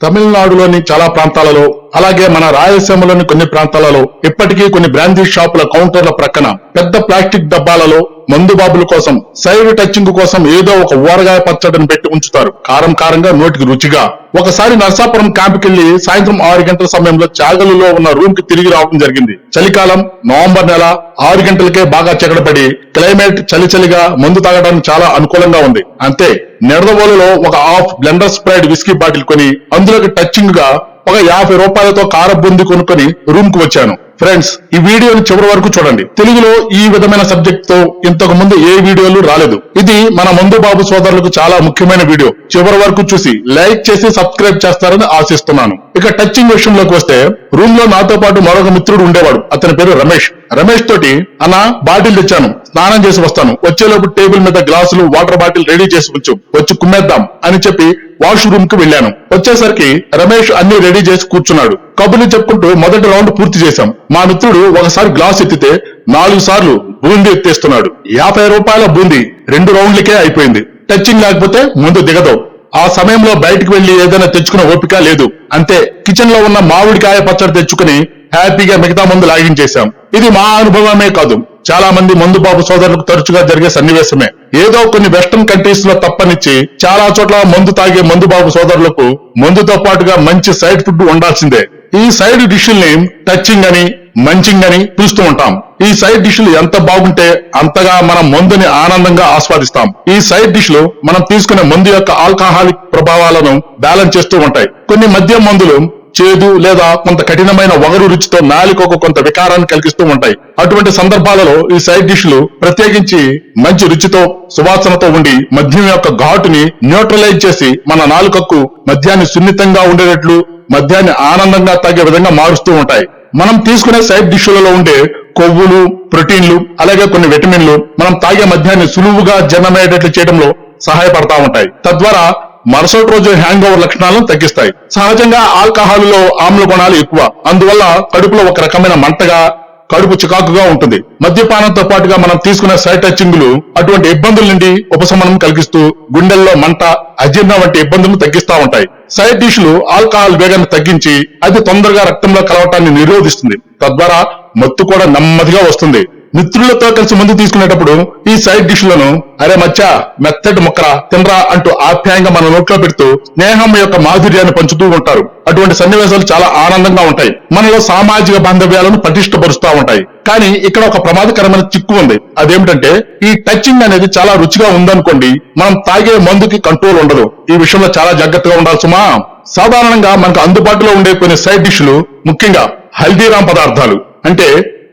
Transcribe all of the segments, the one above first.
తమిళనాడులోని చాలా ప్రాంతాలలో అలాగే మన రాయలసీమలోని కొన్ని ప్రాంతాలలో ఇప్పటికీ కొన్ని బ్రాందీ షాపుల కౌంటర్ల ప్రక్కన పెద్ద ప్లాస్టిక్ డబ్బాలలో మందు బాబుల కోసం సైడ్ టచింగ్ కోసం ఏదో ఒక ఊరగాయ పచ్చడిని పెట్టి ఉంచుతారు. కారం కారంగా నోటికి రుచిగా. ఒకసారి నర్సాపురం నరసాపురం క్యాంపుకెళ్ళి సాయంత్రం ఆరు గంటల సమయంలో చాగలులో ఉన్న రూమ్కి తిరిగి రావడం జరిగింది. చలికాలం నవంబర్ నెల ఆరు గంటలకే బాగా చెగడపడి క్లైమేట్ చలి చలిగా మందు తాగడానికి చాలా అనుకూలంగా ఉంది. అంతే నెడదవోలులో ఒక half blender pride whisky bottle కొని అందులోకి టచింగ్గా ఒక యాభై రూపాయలతో కార బుంది కొనుక్కొని రూమ్కు వచ్చాను. ఫ్రెండ్స్ ఈ వీడియోని చివరి వరకు చూడండి. తెలుగులో ఈ విధమైన సబ్జెక్ట్తో ఇంతకు ముందు ఏ వీడియోలు రాలేదు. ఇది మన మందు బాబు సోదరులకు చాలా ముఖ్యమైన వీడియో. చివరి వరకు చూసి లైక్ చేసి సబ్స్క్రైబ్ చేస్తారని ఆశిస్తున్నాను. ఇక టచింగ్ విషయంలోకి వస్తే రూమ్లో నాతో పాటు మరొక మిత్రుడు ఉండేవాడు. అతని పేరు రమేష్. రమేష్ తోటి అన్న బాటిల్ తెచ్చాను. స్నానం చేసి వస్తాను. వచ్చేలోపు టేబుల్ మీద గ్లాసులు వాటర్ బాటిల్ రెడీ చేసి ఉంచు. వచ్చి కుమ్మేద్దాం అని చెప్పి వాష్ రూమ్కి వెళ్ళాను. వచ్చేసరికి రమేష్ అన్ని రెడీ చేసి కూర్చున్నాడు. కబుర్లు చెప్పుకుంటూ మొదటి రౌండ్ పూర్తి చేశాం. మా మిత్రుడు ఒకసారి గ్లాస్ ఎత్తితే నాలుగు సార్లు బూందీ ఎత్తేస్తున్నాడు. యాభై రూపాయల బూందీ రెండు రౌండ్లకే అయిపోయింది. టచింగ్ లేకపోతే ముందు దిగదు. ఆ సమయంలో బయటకు వెళ్ళి ఏదైనా తెచ్చుకునే ఓపిక లేదు. అంతే కిచెన్లో ఉన్న మామిడికాయ పచ్చడి తెచ్చుకుని హ్యాపీగా మిగతా మందు లాగించేశాం ఇది మా అనుభవమే కాదు. చాలా మంది మందు బాబు సోదరులకు తరచుగా జరిగే సన్నివేశమే. ఏదో కొన్ని వెస్టర్న్ కంట్రీస్లో తప్పనిచ్చి చాలా చోట్ల మందు తాగే మందు బాబు సోదరులకు మందుతో పాటుగా మంచి సైడ్ ఫుడ్ ఉండాల్సిందే. ఈ సైడ్ డిష్ల్ని టచింగ్ అని మంచింగ్ అని పిలుస్తూ ఉంటాం. ఈ సైడ్ డిష్లు ఎంత బాగుంటే అంతగా మనం మందుని ఆనందంగా ఆస్వాదిస్తాం. ఈ సైడ్ డిష్లు మనం తీసుకునే మందు యొక్క ఆల్కహాలిక్ ప్రభావాలను బ్యాలెన్స్ చేస్తూ ఉంటాయి. కొన్ని మద్యం మందులు చేదు లేదా కొంత కఠినమైన వగరు రుచితో నాలికకు కొంత వికారాన్ని కలిగిస్తూ ఉంటాయి. అటువంటి సందర్భాలలో ఈ సైడ్ డిష్లు ప్రత్యేకించి మంచి రుచితో సువాసనతో ఉండి మద్యం యొక్క ఘాటుని న్యూట్రలైజ్ చేసి మన నాలుకకు మద్యాన్ని సున్నితంగా ఉండేటట్లు మద్యాన్ని ఆనందంగా తాగే విధంగా మారుస్తూ ఉంటాయి. మనం తీసుకునే సైడ్ డిష్లలో ఉండే కొవ్వులు ప్రోటీన్లు అలాగే కొన్ని విటమిన్లు మనం తాగే మద్యాన్ని సులువుగా జనమయ్యేటట్లు చేయడంలో సహాయపడతా ఉంటాయి. తద్వారా మరుసటి రోజు హ్యాంగ్ ఓవర్ లక్షణాలను తగ్గిస్తాయి. సహజంగా ఆల్కహాల్లో ఆమ్ల గుణాలు ఎక్కువ. అందువల్ల కడుపులో ఒక రకమైన మంటగా కడుపు చికాకుగా ఉంటుంది. మద్యపానంతో పాటుగా మనం తీసుకునే సైడ్ టచింగ్లు అటువంటి ఇబ్బందుల నుండి ఉపశమనం కలిగిస్తూ గుండెల్లో మంట అజీర్ణ వంటి ఇబ్బందులను తగ్గిస్తా ఉంటాయి. సైడ్ డిష్లు ఆల్కహాల్ వేగాన్ని తగ్గించి అది తొందరగా రక్తంలో కలవటాన్ని నిరోధిస్తుంది. తద్వారా మత్తు కూడా నెమ్మదిగా వస్తుంది. మిత్రులతో కలిసి ముందు తీసుకునేటప్పుడు ఈ సైడ్ డిష్లను అరే మచ్చ మెత్తటి ముక్కరా తినరా అంటూ ఆప్యాయంగా మన నోట్లో పెడుతూ స్నేహం యొక్క మాధుర్యాన్ని పంచుతూ ఉంటారు. అటువంటి సన్నివేశాలు చాలా ఆనందంగా ఉంటాయి. మనలో సామాజిక బాంధవ్యాలను పటిష్టపరుస్తూ ఉంటాయి. కానీ ఇక్కడ ఒక ప్రమాదకరమైన చిక్కు ఉంది. అదేమిటంటే ఈ టచింగ్ అనేది చాలా రుచిగా ఉందనుకోండి మనం తాగే మందుకి కంట్రోల్ ఉండదు. ఈ విషయంలో చాలా జాగ్రత్తగా ఉండాలి సుమా. సాధారణంగా మనకు అందుబాటులో ఉండే కొన్ని సైడ్ డిష్లు ముఖ్యంగా హల్దీరామ్ పదార్థాలు. అంటే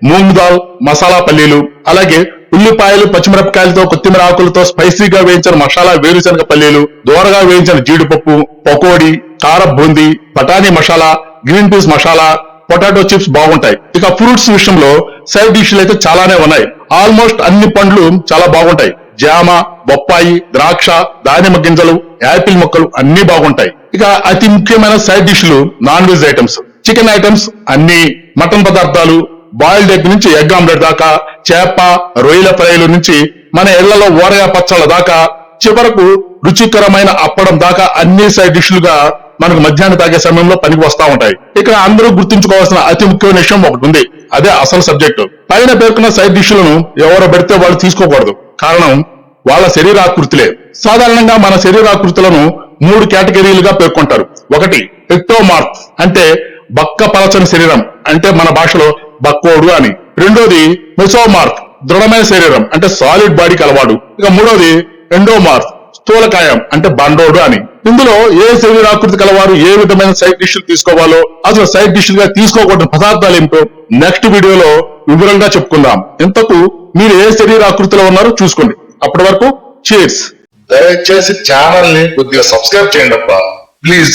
మూంగ్ దాల్ మసాలా పల్లీలు అలాగే ఉల్లిపాయలు పచ్చిమిరపకాయలతో కొత్తిమీర ఆకులతో స్పైసీగా వేయించిన మసాలా వేరుశనగ పల్లీలు దోరగా వేయించిన జీడిపప్పు పకోడీ కార బూందీ బఠానీ masala green peas masala potato chips బాగుంటాయి. ఇక ఫ్రూట్స్ విషయంలో సైడ్ డిష్లు అయితే చాలానే ఉన్నాయి. ఆల్మోస్ట్ అన్ని పండ్లు చాలా బాగుంటాయి. జామ బొప్పాయి ద్రాక్ష దానిమ్మ గింజలు యాపిల్ మొక్కలు అన్ని బాగుంటాయి. ఇక అతి ముఖ్యమైన side డిష్లు non veg items. Chicken items అన్ని మటన్ పదార్థాలు బాయిల్డ్ ఎగ్ నుంచి ఎగ్ ఆమ్లెట్ దాకా చేప రొయ్యల ఫ్రైలు నుంచి మన ఇళ్ళలో ఊరగా పచ్చళ్ళ దాకా చివరకు రుచికరమైన అప్పడం దాకా అన్ని సైడ్ డిష్లుగా మనకు మధ్యాహ్నం తాగే సమయంలో పనికి వస్తా ఉంటాయి. ఇక్కడ అందరూ గుర్తుంచుకోవాల్సిన అతి ముఖ్యమైన విషయం ఒకటి ఉంది. అదే అసలు సబ్జెక్టు. పైన పేర్కొన్న సైడ్ డిష్లను ఎవరు పెడితే వాళ్ళు తీసుకోకూడదు. కారణం వాళ్ళ శరీరాకృతులే సాధారణంగా మన శరీరాకృతులను మూడు కేటగిరీలుగా పేర్కొంటారు. ఒకటి ఎక్టోమార్క్ అంటే బక్క పలచని శరీరం అంటే మన భాషలో బక్కోడు అని. రెండోది మెసోమార్క్ దృఢమైన శరీరం అంటే సాలిడ్ బాడీ కలవాడు ఇక మూడోది ఎండోమార్క్ స్థూలకాయం అంటే బండోడు అని. ఇందులో ఏ శరీరాకృతి కలవారు ఏ విధమైన సైడ్ డిష్లు తీసుకోవాలో అసలు సైడ్ డిష్లు గా తీసుకోకూడని పదార్థాలు ఏమిటో నెక్స్ట్ వీడియోలో వివరంగా చెప్పుకుందాం. ఇంతకు మీరు ఏ శరీరాకృతిలో ఉన్నారో చూసుకోండి. అప్పటి వరకు చీర్స్ దయచేసి ఛానల్ని కొద్దిగా సబ్స్క్రైబ్ చేయండి అబ్బా. ప్లీజ్